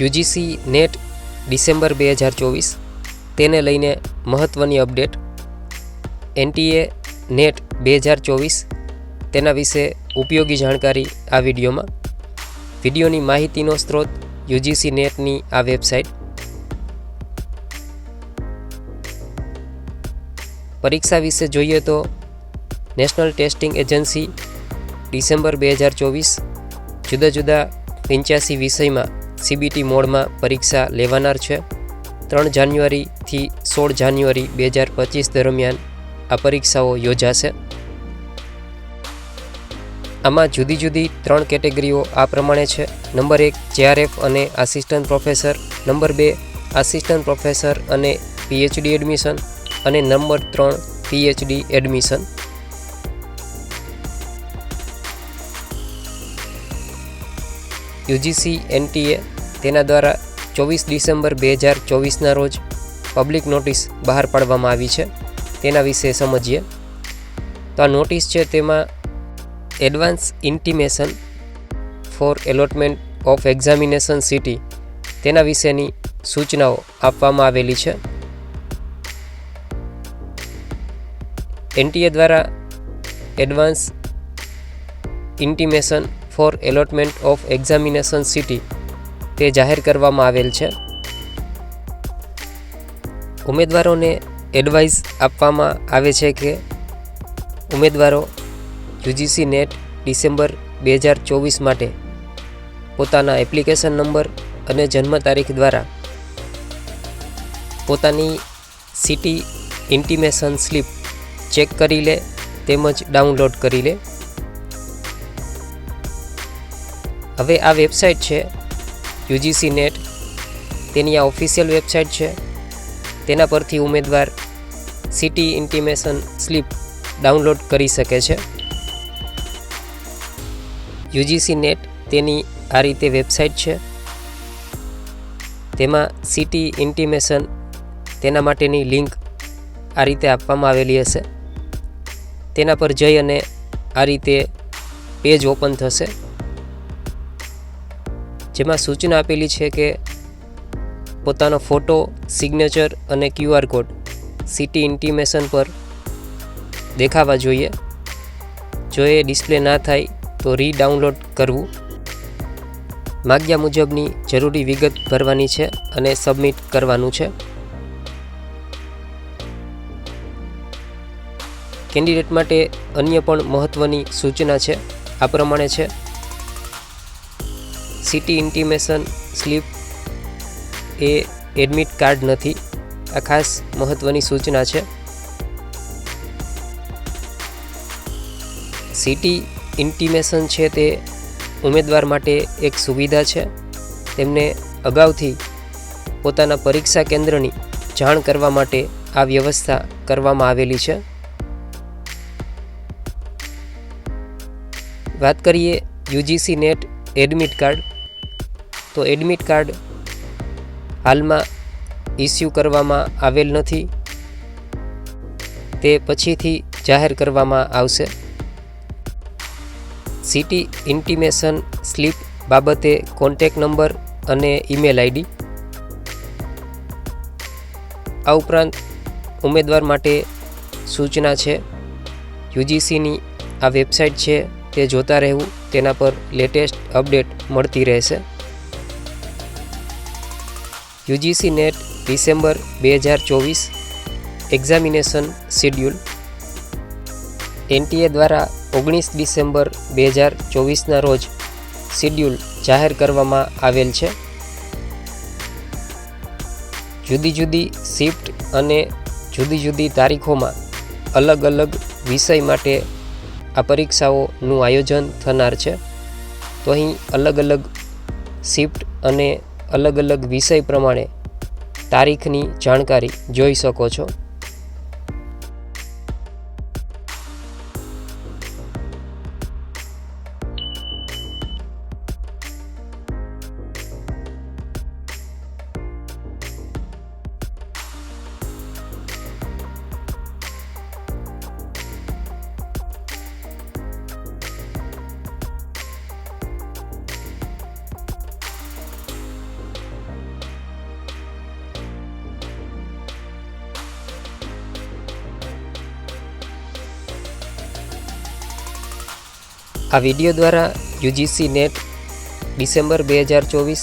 UGC net December બે હજાર ચોવીસ. તેને લઈને મહત્ત્વની અપડેટ. એનટીએ નેટ બે હજાર ચોવીસ. તેના વિશે ઉપયોગી જાણકારી આ વિડીયોમાં. વિડીયોની માહિતીનો સ્ત્રોત યુજીસી નેટની આ વેબસાઇટ. પરીક્ષા વિશે જોઈએ તો નેશનલ ટેસ્ટિંગ એજન્સી ડિસેમ્બર બે હજાર ચોવીસ. જુદા જુદા પંચ્યાસી વિષયમાં સીબીટી મોડમાં પરીક્ષા લેવાનાર છે. ત્રણ જાન્યુઆરીથી સોળ જાન્યુઆરી બે હજાર પચીસ દરમિયાન આ પરીક્ષાઓ યોજાશે. આમાં જુદી જુદી ત્રણ કેટેગરીઓ આ પ્રમાણે છે. નંબર એક જેઆરએફ અને આસિસ્ટન્ટ પ્રોફેસર નંબર બે આસિસ્ટન્ટ પ્રોફેસર અને પીએચડી એડમિશન અને નંબર ત્રણ પીએચડી એડમિશન યુજીસી એનટીએ તેના દ્વારા ચોવીસ ડિસેમ્બર બે હજાર ચોવીસના રોજ પબ્લિક નોટિસ બહાર પાડવામાં આવી છે. તેના વિશે સમજીએ. તો આ નોટિસ છે તેમાં advance intimation for allotment of examination city તેના વિશેની સૂચનાઓ આપવામાં આવેલી છે. એનટીએ દ્વારા advance intimation for allotment of examination city તે જાહેર કરવામાં આવેલ છે. ઉમેદવારોને એડવાઇસ આપવામાં આવે છે કે ઉમેદવારો યુજીસી નેટ ડિસેમ્બર બે હજાર ચોવીસ માટે પોતાના એપ્લિકેશન નંબર અને જન્મ તારીખ દ્વારા પોતાની સિટી ઇન્ટિમેશન સ્લિપ ચેક કરી લે તેમજ ડાઉનલોડ કરી લે. હવે આ વેબસાઇટ છે, યુજીસી નેટ. તેની આ ઓફિશિયલ વેબસાઇટ છે. તેના પરથી ઉમેદવાર સિટી ઇન્ટિમેશન સ્લિપ ડાઉનલોડ કરી શકે છે. યુજીસી નેટ તેની આ રીતે વેબસાઇટ છે. તેમાં સિટી ઇન્ટિમેશન તેના માટેની લિંક આ રીતે આપવામાં આવેલી હશે. તેના પર જઈ અને આ રીતે પેજ ઓપન થશે. જેમાં સૂચના આપેલી છે કે પોતાનો ફોટો, સિગ્નેચર અને ક્યુઆર કોડ સિટી ઇન્ટિમેશન પર દેખાવા જોઈએ. જો એ ડિસ્પ્લે ના થાય તો રીડાઉનલોડ કરવું. માગ્યા મુજબની જરૂરી વિગત ભરવાની છે અને સબમિટ કરવાનું છે. કેન્ડિડેટ માટે અન્ય પણ મહત્ત્વની સૂચના છે. આ પ્રમાણે છે. સિટી ઇન્ટિમેશન સ્લીપ એ એડમિટ કાર્ડ નથી. આ ખાસ મહત્ત્વની સૂચના છે. સિટી ઇન્ટિમેશન છે તે ઉમેદવાર માટે એક સુવિધા છે. તેમને અગાઉથી પોતાના પરીક્ષા કેન્દ્રની જાણ કરવા માટે આ વ્યવસ્થા કરવામાં આવેલી છે. વાત કરીએ યુજીસી નેટ એડમિટ કાર્ડ તો એડમિટ કાર્ડ હાલમાં ઇસ્યુ કરવામાં આવેલ નથી. તે પછીથી જાહેર કરવામાં આવશે. સિટી ઇન્ટિમેશન સ્લીપ બાબતે કોન્ટેક નંબર અને ઈમેલ આઈડી. આ ઉપરાંત ઉમેદવાર માટે સૂચના છે. યુજીસીની આ વેબસાઇટ છે, તે જોતા રહેવું, તેના પર લેટેસ્ટ અપડેટ મળતી રહેશે. યુજીસી નેટ ડિસેમ્બર બે હજાર ચોવીસ એક્ઝામિનેશન શેડ્યુલ. એનટીએ દ્વારા ઓગણીસ ડિસેમ્બર બે હજાર ચોવીસના રોજ શેડ્યુલ જાહેર કરવામાં આવેલ છે. જુદી જુદી શિફ્ટ અને જુદી જુદી તારીખોમાં અલગ અલગ વિષય માટે આ પરીક્ષાઓનું આયોજન થનાર છે. તો અહીં અલગ અલગ શિફ્ટ અને અલગ અલગ વિષય પ્રમાણે તારીખની જાણકારી જોઈ શકો છો. આ વીડિયો દ્વારા યુજીસી નેટ ડિસેમ્બર બે હજાર ચોવીસ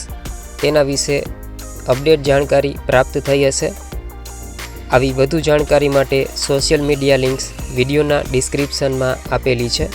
તેના વિશે અપડેટ જાણકારી પ્રાપ્ત થઈ હશે. આવી વધુ જાણકારી માટે સોશિયલ મીડિયા લિંક્સ વિડીયોના ડિસ્ક્રિપ્શનમાં આપેલી છે.